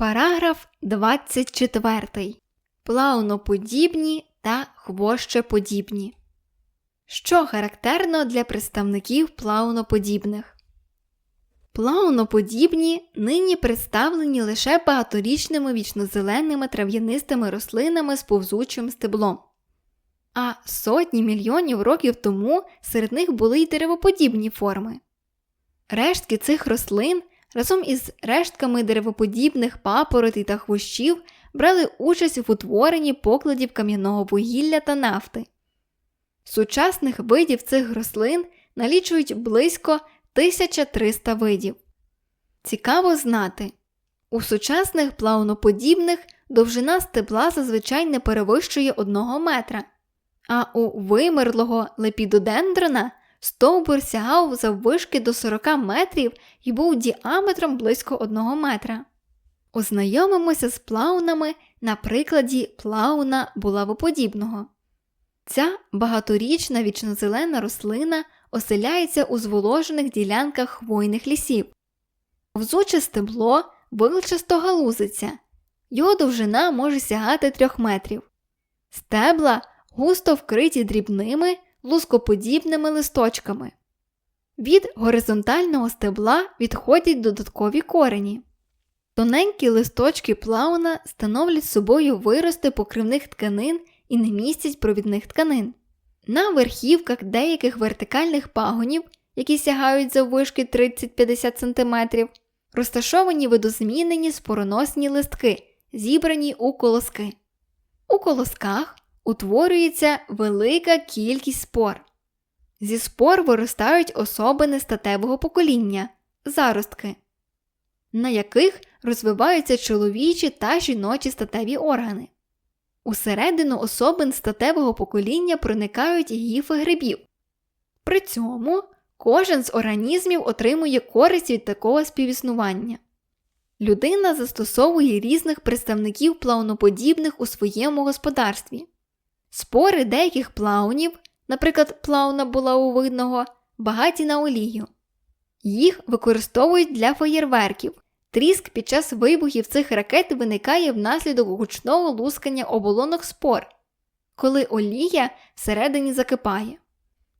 Параграф 24. Плавноподібні та хвощеподібні. Що характерно для представників плавноподібних? Плавноподібні нині представлені лише багаторічними вічнозеленими трав'янистими рослинами з повзучим стеблом. А сотні мільйонів років тому серед них були й деревоподібні форми. Рештки цих рослин разом із рештками деревоподібних папоротей та хвощів брали участь в утворенні покладів кам'яного вугілля та нафти. Сучасних видів цих рослин налічують близько 1300 видів. Цікаво знати, у сучасних плавноподібних довжина стебла зазвичай не перевищує 1 метра, а у вимерлого лепідодендрона стовбур сягав заввишки до 40 метрів і був діаметром близько 1 метра. Ознайомимося з плаунами на прикладі плауна булавоподібного. Ця багаторічна вічнозелена рослина оселяється у зволожених ділянках хвойних лісів. Взуче стебло вилчасто галузиться, його довжина може сягати 3 метрів. Стебла густо вкриті дрібними лускоподібними листочками. Від горизонтального стебла відходять додаткові корені. Тоненькі листочки плауна становлять собою вирости покривних тканин і не містять провідних тканин. На верхівках деяких вертикальних пагонів, які сягають заввишки 30-50 см, розташовані видозмінені спороносні листки, зібрані у колоски. У колосках утворюється велика кількість спор. Зі спор виростають особини статевого покоління заростки, на яких розвиваються чоловічі та жіночі статеві органи. Усередину особин статевого покоління проникають гіфи грибів. При цьому кожен з організмів отримує користь від такого співіснування. Людина застосовує різних представників плавноподібних у своєму господарстві. Спори деяких плаунів, наприклад, плауна булавовидного, багаті на олію. Їх використовують для феєрверків. Тріск під час вибухів цих ракет виникає внаслідок гучного лускання оболонок спор, коли олія всередині закипає.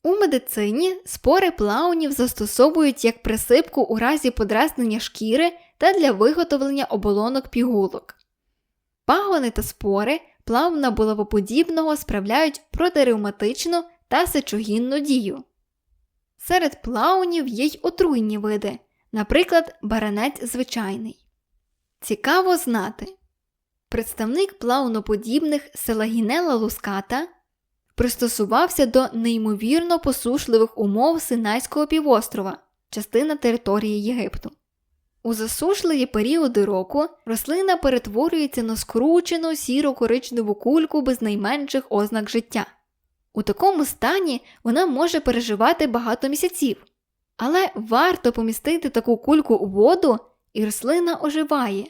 У медицині спори плаунів застосовують як присипку у разі подразнення шкіри та для виготовлення оболонок пігулок. Пагони та спори плавна булавоподібного справляють протиревматичну та сечогінну дію. Серед плаунів є й отруйні види, наприклад, баранець звичайний. Цікаво знати. Представник плавноподібних селагінела луската пристосувався до неймовірно посушливих умов Синайського півострова, частина території Єгипту. У засушливі періоди року рослина перетворюється на скручену сіро коричневу кульку без найменших ознак життя. У такому стані вона може переживати багато місяців, але варто помістити таку кульку у воду, і рослина оживає.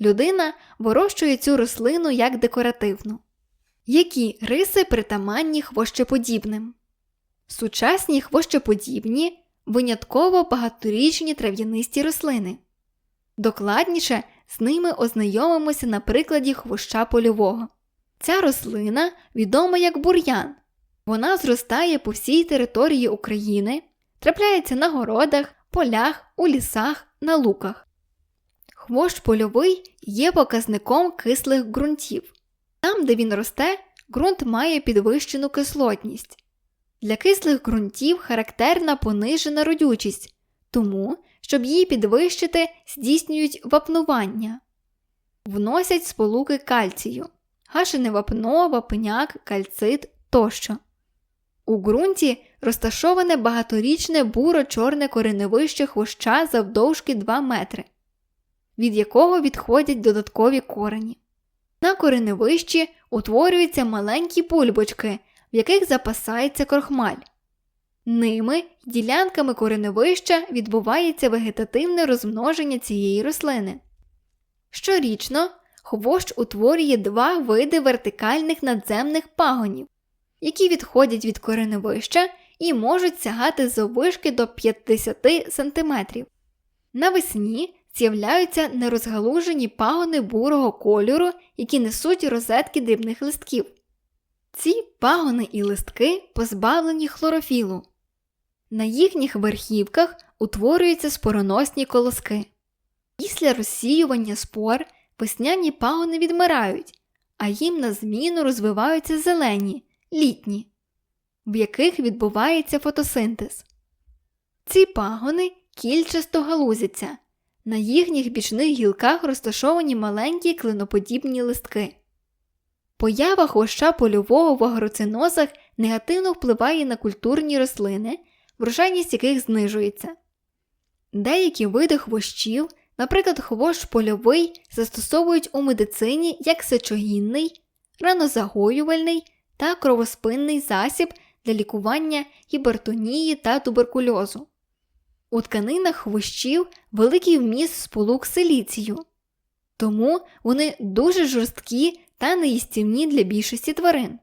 Людина вирощує цю рослину як декоративну. Які риси притаманні хвощеподібним? Сучасні хвощеподібні винятково багаторічні трав'янисті рослини. Докладніше з ними ознайомимося на прикладі хвоща польового. Ця рослина відома як бур'ян. Вона зростає по всій території України, трапляється на городах, полях, у лісах, на луках. Хвощ польовий є показником кислих ґрунтів. Там, де він росте, ґрунт має підвищену кислотність. Для кислих ґрунтів характерна понижена родючість, тому, щоб її підвищити, здійснюють вапнування, вносять сполуки кальцію, гашене вапно, вапняк, кальцит тощо. У ґрунті розташоване багаторічне буро-чорне кореневище хвоща завдовжки 2 метри, від якого відходять додаткові корені. На кореневищі утворюються маленькі пульбочки, в яких запасається крохмаль. Ними ділянками кореневища відбувається вегетативне розмноження цієї рослини. Щорічно хвощ утворює два види вертикальних надземних пагонів, які відходять від кореневища і можуть сягати заввишки до 50 см. Навесні з'являються нерозгалужені пагони бурого кольору, які несуть розетки дрібних листків. Ці пагони і листки позбавлені хлорофілу. На їхніх верхівках утворюються спороносні колоски. Після розсіювання спор весняні пагони відмирають, а їм на зміну розвиваються зелені, літні, в яких відбувається фотосинтез. Ці пагони кільчасто галузяться, на їхніх бічних гілках розташовані маленькі клиноподібні листки. Поява хвоща польового в агроцинозах негативно впливає на культурні рослини, врожайність яких знижується. Деякі види хвощів, наприклад, хвощ польовий, застосовують у медицині як сечогінний, ранозагоювальний та кровоспинний засіб для лікування гіпертонії та туберкульозу. У тканинах хвощів великий вміст сполук силіцію, тому вони дуже жорсткі та неїстівні для більшості тварин.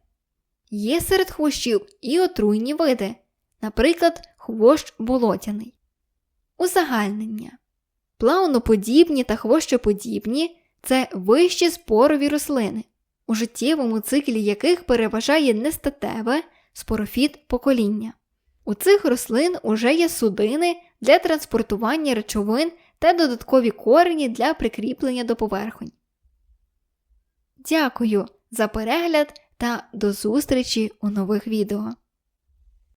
Є серед хвощів і отруйні види, наприклад, хвощ болотяний. Узагальнення. Плауноподібні та хвощоподібні це вищі спорові рослини, у життєвому циклі яких переважає нестатеве спорофіт покоління. У цих рослин уже є судини для транспортування речовин та додаткові корені для прикріплення до поверхонь. Дякую за перегляд та до зустрічі у нових відео.